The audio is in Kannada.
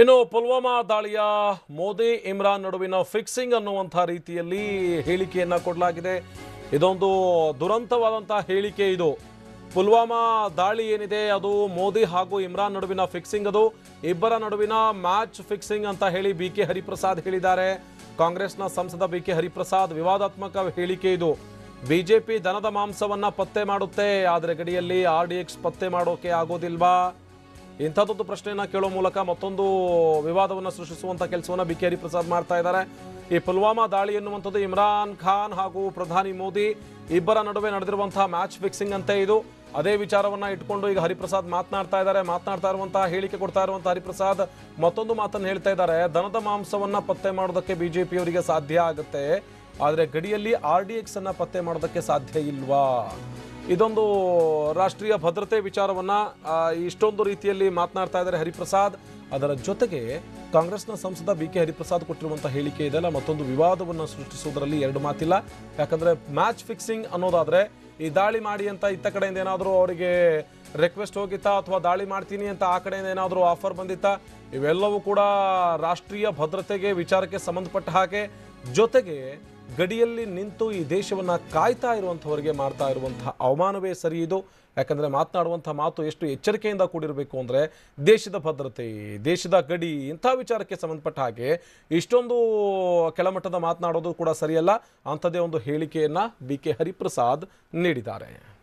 ಇನ್ನು ಪುಲ್ವಾಮಾ ದಾಳಿಯ ಮೋದಿ ಇಮ್ರಾನ್ ನಡುವಿನ ಫಿಕ್ಸಿಂಗ್ ಅನ್ನುವಂಥ ರೀತಿಯಲ್ಲಿ ಹೇಳಿಕೆಯನ್ನ ಕೊಡಲಾಗಿದೆ. ಇದೊಂದು ದುರಂತವಾದಂತಹ ಹೇಳಿಕೆ ಇದು. ಪುಲ್ವಾಮಾ ದಾಳಿ ಏನಿದೆ, ಅದು ಮೋದಿ ಹಾಗೂ ಇಮ್ರಾನ್ ನಡುವಿನ ಫಿಕ್ಸಿಂಗ್ ಅದು. ಇಬ್ಬರ ನಡುವಿನ ಮ್ಯಾಚ್ ಫಿಕ್ಸಿಂಗ್ ಅಂತ ಹೇಳಿ ಬಿ ಕೆ ಹರಿಪ್ರಸಾದ್ ಹೇಳಿದ್ದಾರೆ. ಕಾಂಗ್ರೆಸ್ನ ಸಂಸದ ಬಿ ಕೆ ಹರಿಪ್ರಸಾದ್ ವಿವಾದಾತ್ಮಕ ಹೇಳಿಕೆ ಇದು. ಬಿಜೆಪಿ ದನದ ಮಾಂಸವನ್ನ ಪತ್ತೆ ಮಾಡುತ್ತೆ, ಆದರೆ ಗಡಿಯಲ್ಲಿ ಆರ್ ಪತ್ತೆ ಮಾಡೋಕೆ ಆಗೋದಿಲ್ವಾ? ಇಂಥದ್ದೊಂದು ಪ್ರಶ್ನೆಯನ್ನ ಕೇಳೋ ಮೂಲಕ ಮತ್ತೊಂದು ವಿವಾದವನ್ನು ಸೃಷ್ಟಿಸುವಂಥ ಕೆಲಸವನ್ನು ಬಿ ಕೆ ಹರಿಪ್ರಸಾದ್ ಮಾಡ್ತಾ ಇದ್ದಾರೆ. ಈ ಪುಲ್ವಾಮಾ ದಾಳಿ ಎನ್ನುವಂಥದ್ದು ಇಮ್ರಾನ್ ಖಾನ್ ಹಾಗೂ ಪ್ರಧಾನಿ ಮೋದಿ ಇಬ್ಬರ ನಡುವೆ ನಡೆದಿರುವಂತಹ ಮ್ಯಾಚ್ ಫಿಕ್ಸಿಂಗ್ ಅಂತೆ ಇದು. ಅದೇ ವಿಚಾರವನ್ನ ಇಟ್ಕೊಂಡು ಈಗ ಹರಿಪ್ರಸಾದ್ ಮಾತನಾಡ್ತಾ ಇದ್ದಾರೆ. ಮಾತನಾಡ್ತಾ ಇರುವಂತಹ, ಹೇಳಿಕೆ ಕೊಡ್ತಾ ಇರುವಂತಹ ಹರಿಪ್ರಸಾದ್ ಮತ್ತೊಂದು ಮಾತನ್ನು ಹೇಳ್ತಾ ಇದ್ದಾರೆ. ದನದ ಮಾಂಸವನ್ನ ಪತ್ತೆ ಮಾಡೋದಕ್ಕೆ ಬಿಜೆಪಿಯವರಿಗೆ ಸಾಧ್ಯ ಆಗುತ್ತೆ. ಆದರೆ ಗಡಿಯಲ್ಲಿ ಆರ್ ಡಿ ಎಕ್ಸ್ ಅನ್ನ ಪತ್ತೆ ಮಾಡೋದಕ್ಕೆ ಸಾಧ್ಯ ಇಲ್ವಾ? ಇದೊಂದು ರಾಷ್ಟ್ರೀಯ ಭದ್ರತೆ ವಿಚಾರವನ್ನ ಇಷ್ಟೊಂದು ರೀತಿಯಲ್ಲಿ ಮಾತನಾಡ್ತಾ ಇದ್ದಾರೆ ಹರಿಪ್ರಸಾದ್. ಅದರ ಜೊತೆಗೆ ಕಾಂಗ್ರೆಸ್ನ ಸಂಸದ ಬಿ ಕೆ ಹರಿಪ್ರಸಾದ್ ಕೊಟ್ಟಿರುವಂತಹ ಹೇಳಿಕೆ ಇದೆಲ್ಲ ಮತ್ತೊಂದು ವಿವಾದವನ್ನು ಸೃಷ್ಟಿಸುವುದರಲ್ಲಿ ಎರಡು ಮಾತಿಲ್ಲ. ಯಾಕಂದ್ರೆ ಮ್ಯಾಚ್ ಫಿಕ್ಸಿಂಗ್ ಅನ್ನೋದಾದ್ರೆ, ಈ ದಾಳಿ ಮಾಡಿ ಅಂತ ಇತ್ತ ಕಡೆಯಿಂದ ಏನಾದರೂ ಅವರಿಗೆ ರಿಕ್ವೆಸ್ಟ್ ಹೋಗಿತ್ತಾ ಅಥವಾ ದಾಳಿ ಮಾಡ್ತೀನಿ ಅಂತ ಆ ಕಡೆಯಿಂದ ಏನಾದರೂ ಆಫರ್ ಬಂದಿತ್ತಾ, ಇವೆಲ್ಲವೂ ಕೂಡ ರಾಷ್ಟ್ರೀಯ ಭದ್ರತೆಗೆ ವಿಚಾರಕ್ಕೆ ಸಂಬಂಧಪಟ್ಟ ಹಾಗೆ ಜೊತೆಗೆ ಗಡಿಯಲ್ಲಿ ನಿಂತು ಈ ದೇಶವನ್ನ ಕಾಯ್ತಾ ಇರುವಂಥವರಿಗೆ ಮಾಡ್ತಾ ಇರುವಂತಹ ಅವಮಾನವೇ ಸರಿ ಇದು. ಯಾಕಂದ್ರೆ ಮಾತನಾಡುವಂಥ ಮಾತು ಎಷ್ಟು ಎಚ್ಚರಿಕೆಯಿಂದ ಕೂಡಿರಬೇಕು ಅಂದ್ರೆ ದೇಶದ ಭದ್ರತೆ, ದೇಶದ ಗಡಿ, ಇಂಥ ವಿಚಾರಕ್ಕೆ ಸಂಬಂಧಪಟ್ಟ ಹಾಗೆ ಇಷ್ಟೊಂದು ಕೆಳಮಟ್ಟದ ಮಾತನಾಡೋದು ಕೂಡ ಸರಿಯಲ್ಲ. ಅಂಥದ್ದೇ ಒಂದು ಹೇಳಿಕೆಯನ್ನು ಬಿ ಕೆ ಹರಿಪ್ರಸಾದ್ ನೀಡಿದ್ದಾರೆ.